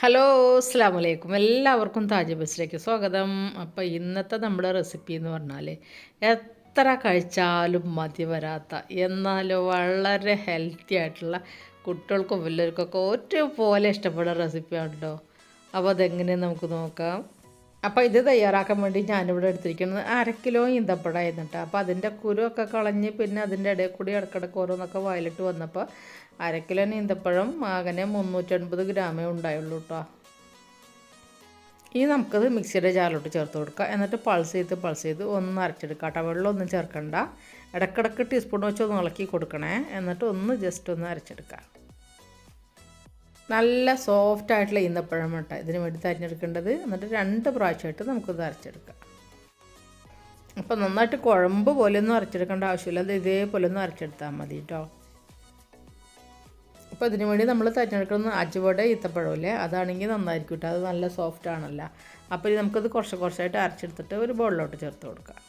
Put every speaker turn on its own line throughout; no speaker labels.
Hello അസ്സാം വലൈക്കും എല്ലാവർക്കും താജ് ബസ്സിലേക്ക് സ്വാഗതം. അപ്പോൾ ഇന്നത്തെ നമ്മുടെ റെസിപ്പി എന്ന് പറഞ്ഞാൽ എത്ര കഴിച്ചാലും മതി വരാത്ത എന്നാലും വളരെ ഹെൽത്തി ആയിട്ടുള്ള കുട്ടികൾക്കും വലിയവർക്കൊക്കെ ഒരുപോലെ ഇഷ്ടപ്പെടുന്ന റെസിപ്പിയാണ് കേട്ടോ അപ്പോൾ അതെങ്ങനെയാണ് നമുക്ക് നോക്കാം. അപ്പോൾ ഇത് തയ്യാറാക്കാൻ വേണ്ടി ഞാനിവിടെ എടുത്തിരിക്കുന്നത് അര കിലോ ഈന്തപ്പഴമായിരുന്നു കേട്ടോ അപ്പോൾ അതിന്റെ കുരുവൊക്കെ കളഞ്ഞ് പിന്നെ അതിന്റെ ഇടയിൽ കൂടി ഇടക്കിടക്ക് ഓരോന്നൊക്കെ വയലിട്ട് വന്നപ്പോൾ അര കിലോ ഈന്തപ്പഴം അങ്ങനെ മുന്നൂറ്റൻപത് ഗ്രാമേ ഉണ്ടായുള്ളൂ കേട്ടോ ഇനി നമുക്കത് മിക്സിയുടെ ജാറിലോട്ട് ചേർത്ത് കൊടുക്കുക എന്നിട്ട് പൾസ് ചെയ്ത് പൾസ് ചെയ്ത് ഒന്ന് അരച്ചെടുക്കുക കേട്ടോ വെള്ളമൊന്നും ചേർക്കണ്ട. ഇടക്കിടക്ക് ടീസ്പൂൺ വെച്ച് ഒന്ന് ഇളക്കി കൊടുക്കണേ. എന്നിട്ട് ഒന്ന് ജസ്റ്റ് ഒന്ന് അരച്ചെടുക്കുക നല്ല സോഫ്റ്റ് ആയിട്ടുള്ള ഈന്തപ്പഴം മുട്ട ഇതിന് വേണ്ടി തരിഞ്ഞെടുക്കേണ്ടത് എന്നിട്ട് രണ്ട് പ്രാവശ്യമായിട്ട് നമുക്കിത് അരച്ചെടുക്കാം. അപ്പോൾ നന്നായിട്ട് കുഴമ്പ് പോലെ ഒന്നും അരച്ചെടുക്കേണ്ട ആവശ്യമില്ല. അത് ഇതേപോലെ ഒന്ന് അരച്ചെടുത്താൽ മതി കേട്ടോ അപ്പോൾ ഇതിന് വേണ്ടി നമ്മൾ തിരഞ്ഞെടുക്കുന്ന അജുവട ഈത്തപ്പഴമില്ലേ അതാണെങ്കിൽ നന്നായിരിക്കും കേട്ടോ അത് നല്ല സോഫ്റ്റ് ആണല്ലോ. അപ്പോൾ ഇത് നമുക്കത് കുറച്ച് കുറച്ചായിട്ട് അരച്ചെടുത്തിട്ട് ഒരു ബോളിലോട്ട് ചേർത്ത് കൊടുക്കാം.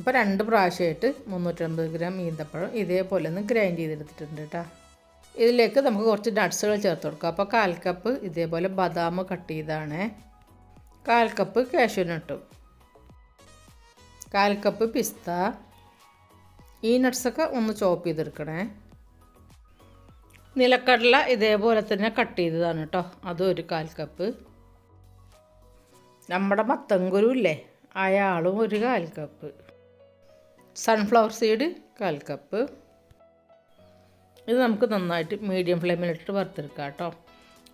ഇപ്പോൾ രണ്ട് പ്രാവശ്യമായിട്ട് മുന്നൂറ്റമ്പത് ഗ്രാം ഈന്തപ്പഴം ഇതേപോലെ ഒന്ന് ഗ്രൈൻഡ് ചെയ്തെടുത്തിട്ടുണ്ട് കേട്ടോ ഇതിലേക്ക് നമുക്ക് കുറച്ച് നട്ട്സുകൾ ചേർത്ത് കൊടുക്കാം. അപ്പോൾ കാൽ കപ്പ് ഇതേപോലെ ബദാം കട്ട് ചെയ്താണ്. കാൽ കപ്പ് കാഷ്യൂനട്ടും കാൽ കപ്പ് പിസ്ത ഈ നട്ട്സൊക്കെ ഒന്ന് ചോപ്പ് ചെയ്തെടുക്കണേ. നിലക്കടല ഇതേപോലെ തന്നെ കട്ട് ചെയ്തതാണ് കേട്ടോ അതും ഒരു കാൽ കപ്പ് നമ്മുടെ മത്തങ്കുരു ഇല്ലേ? അയാളും ഒരു കാൽ കപ്പ് സൺഫ്ലവർ സീഡ് കാൽ കപ്പ് ഇത് നമുക്ക് നന്നായിട്ട് മീഡിയം ഫ്ലെയിമിലിട്ട് വറുത്തെടുക്കാം കേട്ടോ.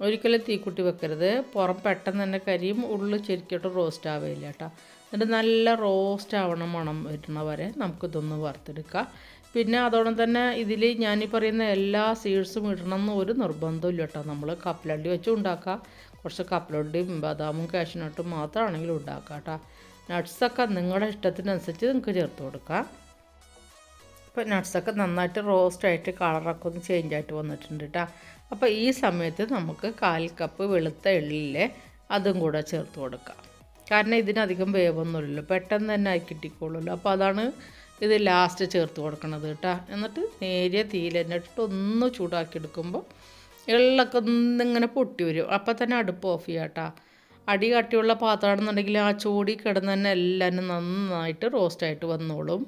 ഒരിക്കലും തീക്കുട്ടി വെക്കരുത്. പുറം പെട്ടെന്ന് തന്നെ കരിയും ഉള്ളിൽ ശരിക്കോട്ട് റോസ്റ്റ് ആവില്ല കേട്ടോ. എന്നിട്ട് നല്ല റോസ്റ്റ് ആവണം മണം വരുന്ന വരെ നമുക്കിതൊന്ന് വറുത്തെടുക്കാം. പിന്നെ അതോടൊപ്പം തന്നെ ഇതിൽ ഞാനീ പറയുന്ന എല്ലാ സീഡ്സും ഇടണം എന്ന് ഒരു നിർബന്ധമില്ല കേട്ടോ. നമ്മൾ കപ്പലണ്ടി വെച്ച് ഉണ്ടാക്കാം. കുറച്ച് കപ്പലണ്ടിയും ബദാമും കാഷ്നട്ടും മാത്രമാണെങ്കിലും ഉണ്ടാക്കാം കേട്ടോ. നട്ട്സൊക്കെ നിങ്ങളുടെ ഇഷ്ടത്തിനനുസരിച്ച് നിങ്ങൾക്ക് ചേർത്ത് കൊടുക്കാം. ഇപ്പോൾ നട്ട്സൊക്കെ നന്നായിട്ട് റോസ്റ്റ് ആയിട്ട് കളറൊക്കെ ഒന്ന് ചേഞ്ച് ആയിട്ട് വന്നിട്ടുണ്ട് കേട്ടോ അപ്പോൾ ഈ സമയത്ത് നമുക്ക് കാൽ കപ്പ് വെളുത്ത എള്ളിലെ അതും കൂടെ ചേർത്ത് കൊടുക്കാം. കാരണം ഇതിനധികം വേവൊന്നുമില്ലല്ലോ. പെട്ടെന്ന് തന്നെ ആയി കിട്ടിക്കോളുമല്ലോ. അപ്പോൾ അതാണ് ഇത് ലാസ്റ്റ് ചേർത്ത് കൊടുക്കണത് കേട്ടോ എന്നിട്ട് നേരിയ തീയിൽ തന്നെ ഇട്ടിട്ട് ഒന്ന് ചൂടാക്കി എടുക്കുമ്പോൾ എള്ളൊക്കെ ഒന്നിങ്ങനെ പൊട്ടി വരും. അപ്പോൾ തന്നെ അടുപ്പ് ഓഫ് ചെയ്യാം കേട്ടോ അടി കട്ടിയുള്ള പാത്രമാണെന്നുണ്ടെങ്കിൽ ആ ചൂടി കിടന്ന് തന്നെ എല്ലാവരും നന്നായിട്ട് റോസ്റ്റായിട്ട് വന്നോളും.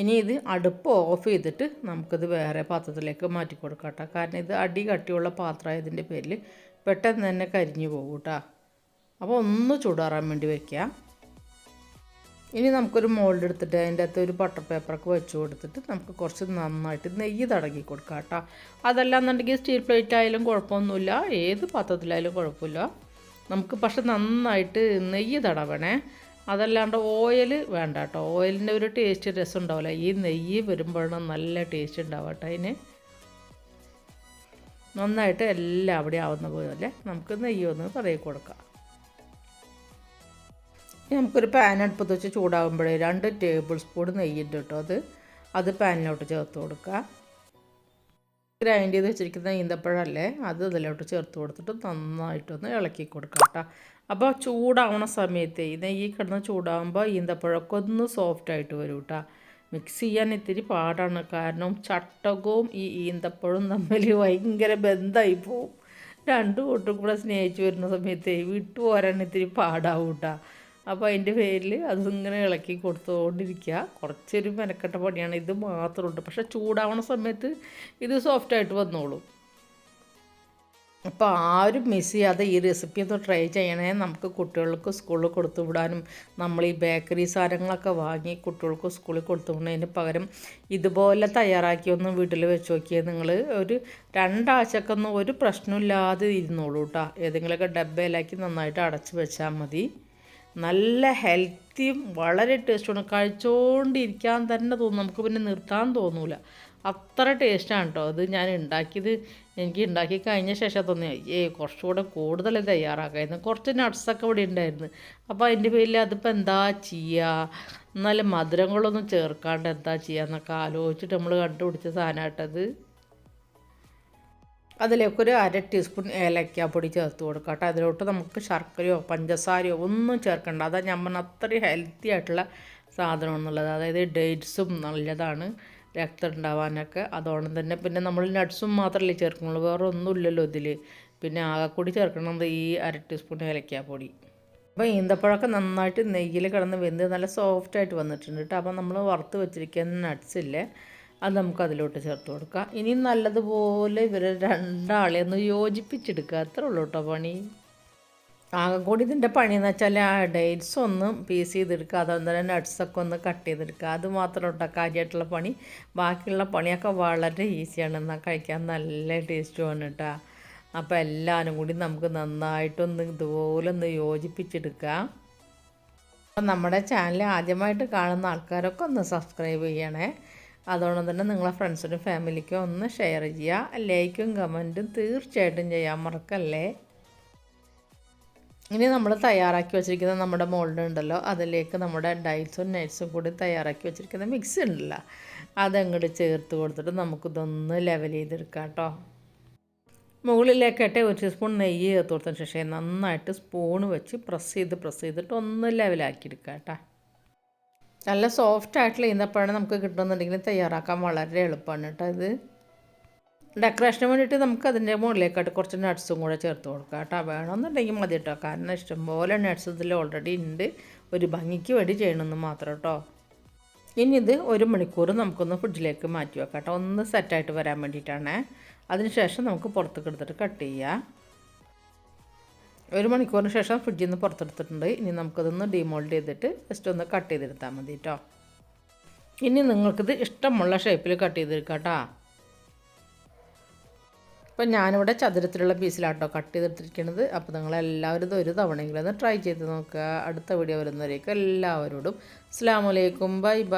ഇനി ഇത് അടുപ്പ് ഓഫ് ചെയ്തിട്ട് നമുക്കിത് വേറെ പാത്രത്തിലേക്ക് മാറ്റി കൊടുക്കാം കേട്ടോ. കാരണം ഇത് അടി കട്ടിയുള്ള പാത്രമായതിന്റെ പേരിൽ പെട്ടെന്ന് തന്നെ കരിഞ്ഞു പോകും കേട്ടോ. അപ്പോൾ ഒന്ന് ചൂടാറാൻ വേണ്ടി വയ്ക്കുക ഇനി നമുക്കൊരു മോൾഡ് എടുത്തിട്ട് അതിന്റെ അകത്ത് ഒരു ബട്ടർ പേപ്പറൊക്കെ വെച്ച് കൊടുത്തിട്ട് നമുക്ക് കുറച്ച് നന്നായിട്ട് നെയ്യ് തടകി കൊടുക്കാം കേട്ടോ. അതല്ല എന്നുണ്ടെങ്കിൽ സ്റ്റീൽ പ്ലേറ്റ് ആയാലും കുഴപ്പമൊന്നുമില്ല. ഏത് പാത്രത്തിലായാലും കുഴപ്പമില്ല. നമുക്ക് പക്ഷെ നന്നായിട്ട് നെയ്യ് തടവണേ. അതല്ലാണ്ട് ഓയിൽ വേണ്ട കേട്ടോ ഓയിലിന്റെ ഒരു ടേസ്റ്റ് രസം ഉണ്ടാവില്ല ഈ നെയ്യ് വരുമ്പോഴാണ് നല്ല ടേസ്റ്റ് ഉണ്ടാവുക കേട്ടോ അതിന്. നന്നായിട്ട് എല്ലാം അവിടെ ആവുന്ന പോലെ നമുക്ക് നെയ്യ് ഒന്ന് തടയി കൊടുക്കാം. നമുക്കൊരു പാൻ അടുപ്പത്ത് വെച്ച് ചൂടാകുമ്പോഴേ രണ്ട് ടേബിൾ സ്പൂൺ നെയ്യുണ്ട് കേട്ടോ. അത് അത് പാനിലോട്ട് ചേർത്ത് കൊടുക്കുക. ഗ്രൈൻഡ് ചെയ്ത് വെച്ചിരിക്കുന്ന ഈന്തപ്പഴമല്ലേ അത് ഇതിലോട്ട് ചേർത്ത് കൊടുത്തിട്ട് നന്നായിട്ടൊന്ന് ഇളക്കി കൊടുക്കാം കേട്ടോ. അപ്പോൾ ചൂടാവണ സമയത്ത് ഈ കിടന്ന് ചൂടാകുമ്പോൾ ഈന്തപ്പഴമൊക്കെ ഒന്ന് സോഫ്റ്റ് ആയിട്ട് വരും കേട്ടോ മിക്സ് ചെയ്യാൻ ഇത്തിരി പാടാണ്. കാരണം ചട്ടകവും ഈ ഈന്തപ്പഴവും തമ്മിൽ ഭയങ്കര ബന്ധമായി പോവും. രണ്ടു കൂട്ടും കൂടെ സ്നേഹിച്ച് വരുന്ന സമയത്ത് വിട്ടു പോരാൻ ഇത്തിരി പാടാവും കേട്ടോ അപ്പോൾ അതിന്റെ പേരിൽ അതിങ്ങനെ ഇളക്കി കൊടുത്തുകൊണ്ടിരിക്കുക കുറച്ചൊരു മെനക്കെട്ട പണിയാണ്. ഇത് മാത്രമുണ്ട്. പക്ഷേ ചൂടാവണ സമയത്ത് ഇത് സോഫ്റ്റായിട്ട് വന്നോളും. അപ്പോൾ ആരും മിസ് ചെയ്യാതെ ഈ റെസിപ്പി ഒന്ന് ട്രൈ ചെയ്യണേ. നമുക്ക് കുട്ടികൾക്ക് സ്കൂളിൽ കൊടുത്തു വിടാനും നമ്മൾ ഈ ബേക്കറി സാധനങ്ങളൊക്കെ വാങ്ങി കുട്ടികൾക്ക് സ്കൂളിൽ കൊടുത്തു വിടുന്നതിന് പകരം ഇതുപോലെ തയ്യാറാക്കി ഒന്ന് വീട്ടിൽ വെച്ച് നോക്കിയാൽ നിങ്ങൾ ഒരു രണ്ടാഴ്ചക്കൊന്നും ഒരു പ്രശ്നമില്ലാതെ ഇരുന്നോളൂ കേട്ടോ ഏതെങ്കിലുമൊക്കെ ഡബ്ബയിലാക്കി നന്നായിട്ട് അടച്ച് വെച്ചാൽ മതി. നല്ല ഹെൽത്തിയും വളരെ ടേസ്റ്റുമാണ്. കഴിച്ചുകൊണ്ടിരിക്കാൻ തന്നെ തോന്നും. നമുക്ക് പിന്നെ നിർത്താൻ തോന്നൂല. അത്ര ടേസ്റ്റാണ് കേട്ടോ അത് ഞാൻ ഉണ്ടാക്കിയത്. എനിക്ക് ഉണ്ടാക്കി കഴിഞ്ഞ ശേഷം തോന്നി ഏ കുറച്ചുകൂടെ കൂടുതൽ തയ്യാറാക്കായിരുന്നു. കുറച്ച് നട്ട്സൊക്കെ ഇവിടെ ഉണ്ടായിരുന്നു. അപ്പോൾ അതിന്റെ പേരിൽ അതിപ്പോൾ എന്താ ചെയ്യുക എന്നാലും മധുരങ്ങളൊന്നും ചേർക്കാണ്ട് എന്താ ചെയ്യുക എന്നൊക്കെ ആലോചിച്ചിട്ട് നമ്മൾ കണ്ടുപിടിച്ച സാധനമായിട്ടത് അതിലേക്ക് ഒരു അര ടീസ്പൂൺ ഏലക്കാപ്പൊടി ചേർത്ത് കൊടുക്കുക കേട്ടോ. അതിലോട്ട് നമുക്ക് ശർക്കരയോ പഞ്ചസാരയോ ഒന്നും ചേർക്കണ്ട. അതാ ഞാൻ അത്രയും ഹെൽത്തി ആയിട്ടുള്ള സാധനം എന്നുള്ളത് അതായത് ഡേറ്റ്സും നല്ലതാണ്. രക്തം ഉണ്ടാവാനൊക്കെ അതോടൊപ്പം തന്നെ. പിന്നെ നമ്മൾ നട്ട്സും മാത്രമല്ലേ ചേർക്കുന്നുള്ളൂ. വേറെ ഒന്നുമില്ലല്ലോ ഇതിൽ പിന്നെ ആകെക്കൂടി ചേർക്കണത് ഈ അര ടീസ്പൂൺ ഏലക്കാപ്പൊടി അപ്പോൾ ഈന്തപ്പഴമൊക്കെ നന്നായിട്ട് നെയ്യിൽ കിടന്ന് വെന്ത് നല്ല സോഫ്റ്റായിട്ട് വന്നിട്ടുണ്ട് കേട്ടോ. അപ്പോൾ നമ്മൾ വറുത്ത് വെച്ചിരിക്കുന്ന നട്ട്സ് ഇല്ലേ അത് നമുക്ക് അതിലോട്ട് ചേർത്ത് കൊടുക്കാം. ഇനി നല്ലതുപോലെ ഇവരെ രണ്ടാളെ ഒന്ന് യോജിപ്പിച്ചെടുക്കുക. അത്രേ ഉള്ളൂ കേട്ടോ പണി. ആകെ കൂടി ഇതിന്റെ പണിയെന്ന് വെച്ചാൽ ആ ഡേറ്റ്സ് ഒന്ന് പീസ് ചെയ്തെടുക്കുക. അതുപോലെ നട്ട്സൊക്കെ ഒന്ന് കട്ട് ചെയ്തെടുക്കുക. അത് മാത്രം കേട്ടോ കാര്യമായിട്ടുള്ള പണി. ബാക്കിയുള്ള പണിയൊക്കെ വളരെ ഈസിയാണ്. എന്നാൽ കഴിക്കാൻ നല്ല ടേസ്റ്റുമാണ് കേട്ടോ. അപ്പോൾ എല്ലാവരും കൂടി നമുക്ക് നന്നായിട്ടൊന്ന് ഇതുപോലെ ഒന്ന് യോജിപ്പിച്ചെടുക്കുക. അപ്പം നമ്മുടെ ചാനൽ ആദ്യമായിട്ട് കാണുന്ന ആൾക്കാരൊക്കെ ഒന്ന് സബ്സ്ക്രൈബ് ചെയ്യണേ. അതുകൊണ്ട് തന്നെ നിങ്ങളെ ഫ്രണ്ട്സിനും ഫാമിലിക്കും ഒന്ന് ഷെയർ ചെയ്യുക. ലൈക്കും കമന്റും തീർച്ചയായിട്ടും ചെയ്യാൻ മറക്കല്ലേ? ഇനി നമ്മൾ തയ്യാറാക്കി വെച്ചിരിക്കുന്ന നമ്മുടെ മോൾഡ് ഉണ്ടല്ലോ അതിലേക്ക് നമ്മുടെ ഡൈറ്റ്സും നൈറ്റ്സും കൂടി തയ്യാറാക്കി വെച്ചിരിക്കുന്ന മിക്സ് ഉണ്ടല്ലോ അതങ്ങോട്ട് ചേർത്ത് കൊടുത്തിട്ട് നമുക്കിതൊന്ന് ലെവൽ ചെയ്തെടുക്കാം കേട്ടോ. മുകളിലേക്കട്ടെ ഒരു ടീസ്പൂൺ നെയ്യ് ചേർത്ത് കൊടുത്തതിന് ശേഷം നന്നായിട്ട് സ്പൂൺ വെച്ച് പ്രസ് ചെയ്ത് പ്രസ് ചെയ്തിട്ട് ഒന്ന് ലെവലാക്കി എടുക്കാം കേട്ടോ. നല്ല സോഫ്റ്റ് ആയിട്ടുള്ള ഈന്തപ്പഴം നമുക്ക് കിട്ടുന്നുണ്ടെങ്കിൽ തയ്യാറാക്കാൻ വളരെ എളുപ്പമാണ് കേട്ടോ ഇത്. ഡെക്കറേഷന് വേണ്ടിയിട്ട് നമുക്ക് അതിന്റെ മുകളിലേക്കായിട്ട് കുറച്ച് നട്ട്സും കൂടെ ചേർത്ത് കൊടുക്കാം കേട്ടോ. വേണമെന്നുണ്ടെങ്കിൽ മതി കേട്ടോ. കാരണം ഇഷ്ടംപോലെ നട്ട്സ് ഇതിൽ ഓൾറെഡി ഉണ്ട്. ഒരു ഭംഗിക്ക് വേണ്ടി ചെയ്യണമെന്ന് മാത്രം കേട്ടോ. ഇനി ഇത് ഒരു മണിക്കൂർ നമുക്കൊന്ന് ഫ്രിഡ്ജിലേക്ക് മാറ്റി വെക്കാം കേട്ടോ. ഒന്ന് സെറ്റായിട്ട് വരാൻ വേണ്ടിയിട്ടാണ്. അതിനുശേഷം നമുക്ക് പുറത്തേക്ക് എടുത്തിട്ട് കട്ട് ചെയ്യാം. ഒരു മണിക്കൂറിന് ശേഷം ഫ്രിഡ്ജിൽ നിന്ന് പുറത്തെടുത്തിട്ടുണ്ട്. ഇനി നമുക്കതൊന്ന് ഡിമോൾഡ് ചെയ്തിട്ട് ജസ്റ്റ് ഒന്ന് കട്ട് ചെയ്തെടുത്താൽ മതി കേട്ടോ ഇനി നിങ്ങൾക്കിത് ഇഷ്ടമുള്ള ഷേപ്പിൽ കട്ട് ചെയ്തെടുക്കാം ഇപ്പം ഞാനിവിടെ ചതുരത്തിലുള്ള പീസിലാട്ടോ കട്ട് ചെയ്തെടുത്തിരിക്കുന്നത് അപ്പോൾ നിങ്ങളെല്ലാവരും ഇത് ഒരു തവണയെങ്കിലും ഒന്ന് ട്രൈ ചെയ്ത് നോക്കുക. അടുത്ത വീഡിയോ വരുന്നവരേക്കും എല്ലാവരോടും അസ്സാമലൈക്കും ബൈ ബൈ